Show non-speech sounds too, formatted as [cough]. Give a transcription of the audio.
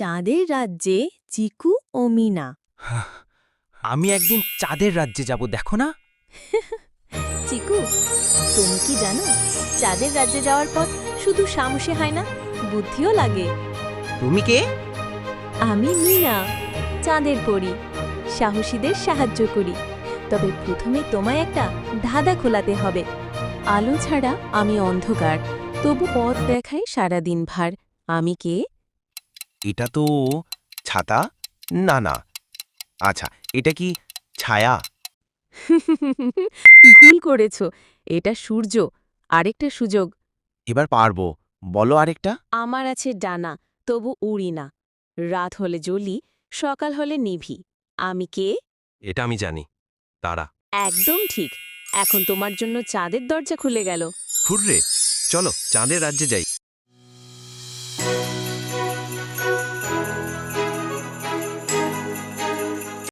চাঁদের রাজ্যে চিকু ও মিনা। আমি একদিন চাঁদের রাজ্যে যাব দেখো না। [laughs] চিকু তুমি কি জানো চাঁদের রাজ্যে যাওয়ার পর শুধু সাহসে হয় না বুদ্ধিও লাগে। তুমি কে? আমি মিনা চাঁদের পড়ি সাহসীদের সাহায্য করি। তবে প্রথমে তোমায় একটা ধাঁধা খোলাতে হবে। আলো ছাড়া আমি অন্ধকার তবু পথ দেখাই সারাদিন ভার। আমি কে? এটা তো ছাতা? না না। আচ্ছা এটা কি ছায়া? [laughs] ভুল করেছ এটা সূর্য আরেকটা সুযোগ। এবার পারব বলো আরেকটা। আমার আছে ডানা তবু উড়ি না। রাত হলে জ্বলি সকাল হলে নিভি। আমি কে? এটা আমি জানি তারা। একদম ঠিক এখন তোমার জন্য চাঁদের দরজা খুলে গেল। হুররে চলো চাঁদের রাজ্যে যাই।